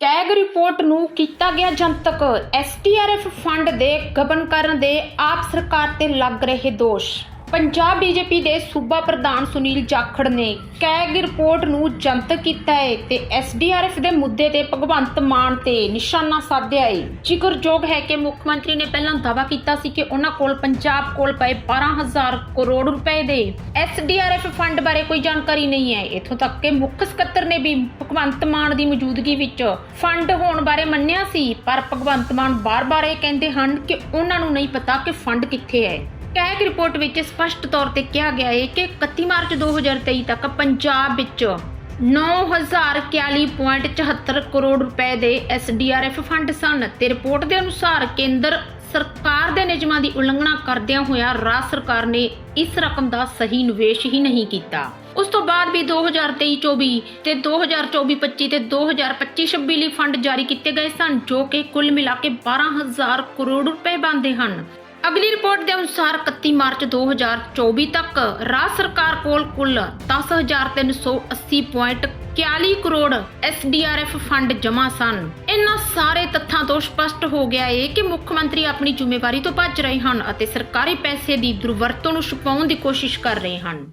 CAG report ਨੂੰ ਕੀਤਾ ਗਿਆ ਜਨਤਕ। ਐਸਟੀਆਰਐਫ ਫੰਡ ਦੇ ਗਬਨ ਕਰਨ ਦੇ ਆਪ ਸਰਕਾਰ ਤੇ ਲੱਗ ਰਹੇ ਦੋਸ਼। ਪੰਜਾਬ ਬੀਜੇਪੀ ਦੇ ਸੂਬਾ ਪ੍ਰਧਾਨ ਸੁਨੀਲ ਜਾਖੜ ਨੇ ਕੈਗ ਰਿਪੋਰਟ ਨੂੰ ਜਨਤਕ ਕੀਤਾ ਹੈ ਤੇ ਐਸਡੀਆਰਐਫ ਦੇ ਮੁੱਦੇ ਤੇ ਭਗਵੰਤ ਮਾਨ ਤੇ ਨਿਸ਼ਾਨਾ ਸਾਧਿਆ ਹੈ। ਜ਼ਿਕਰਯੋਗ ਹੈ ਕਿ ਮੁੱਖ ਮੰਤਰੀ ਨੇ ਪਹਿਲਾਂ ਦਾਅਵਾ ਕੀਤਾ ਸੀ ਕਿ ਉਹਨਾਂ ਕੋਲ ਪੰਜਾਬ ਕੋਲ ਪਏ 12000 ਕਰੋੜ ਰੁਪਏ ਦੇ ਐਸਡੀਆਰਐਫ ਫੰਡ ਬਾਰੇ ਕੋਈ ਜਾਣਕਾਰੀ ਨਹੀਂ ਹੈ। ਇਥੋਂ ਤੱਕ ਕਿ ਮੁੱਖ ਸਕੱਤਰ ਨੇ ਵੀ ਭਗਵੰਤ ਮਾਨ ਦੀ ਮੌਜੂਦਗੀ ਵਿੱਚ ਫੰਡ ਹੋਣ ਬਾਰੇ ਮੰਨਿਆ ਸੀ, ਪਰ ਭਗਵੰਤ ਮਾਨ ਬਾਰ-ਬਾਰ ਇਹ ਕਹਿੰਦੇ ਹਨ ਕਿ ਉਹਨਾਂ ਨੂੰ ਨਹੀਂ ਪਤਾ ਕਿ ਫੰਡ ਕਿੱਥੇ ਹੈ। ਕੈਗ ਰਿਪੋਰਟ ਵਿੱਚ ਸਪਸ਼ਟ ਤੌਰ ਤੇ ਕਿਹਾ ਗਿਆ ਹੈ ਕਿ 31 ਮਾਰਚ 2023 ਤੱਕ ਪੰਜਾਬ ਵਿੱਚ 9041.74 ਕਰੋੜ ਰੁਪਏ ਦੇ ਐਸਡੀਆਰਐਫ ਫੰਡ ਸਨ ਤੇ ਰਿਪੋਰਟ ਦੇ ਅਨੁਸਾਰ ਕੇਂਦਰ ਸਰਕਾਰ ਦੇ ਨਿਯਮਾਂ ਦੀ ਉਲੰਘਣਾ ਕਰਦਿਆਂ ਹੋਇਆਂ ਰਾਜ ਸਰਕਾਰ ਨੇ ਇਸ ਰਕਮ ਦਾ ਸਹੀ ਨਿਵੇਸ਼ ਹੀ ਨਹੀਂ ਕੀਤਾ। ਉਸ ਤੋਂ ਬਾਅਦ ਵੀ 2023-24 ਤੇ 2024-25 ਤੇ 2025-26 ਲਈ ਫੰਡ ਜਾਰੀ ਕੀਤੇ ਗਏ ਸਨ ਜੋ ਕਿ ਕੁੱਲ ਮਿਲਾ ਕੇ 12000 ਕਰੋੜ ਰੁਪਏ ਬਣਦੇ ਹਨ। ਅਗਲੀ ਰਿਪੋਰਟ ਦੇ ਅਨੁਸਾਰ 31 ਮਾਰਚ 2024 ਤੱਕ ਰਾਜ ਸਰਕਾਰ ਕੋਲ ਕੁੱਲ 10380.41 ਕਰੋੜ ਐਸਡੀਆਰਐਫ ਫੰਡ ਜਮ੍ਹਾਂ ਸਨ। ਇਨ੍ਹਾਂ ਸਾਰੇ ਤੱਥਾਂ ਤੋਂ ਸਪਸ਼ਟ ਹੋ ਗਿਆ ਹੈ ਕਿ ਮੁੱਖ ਮੰਤਰੀ ਆਪਣੀ ਜ਼ਿੰਮੇਵਾਰੀ ਤੋਂ ਭੱਜ ਰਹੇ ਹਨ ਅਤੇ ਸਰਕਾਰੀ ਪੈਸੇ ਦੀ ਦੁਰਵਰਤੋਂ ਨੂੰ ਛੁਪਾਉਣ ਦੀ ਕੋਸ਼ਿਸ਼ ਕਰ ਰਹੇ ਹਨ।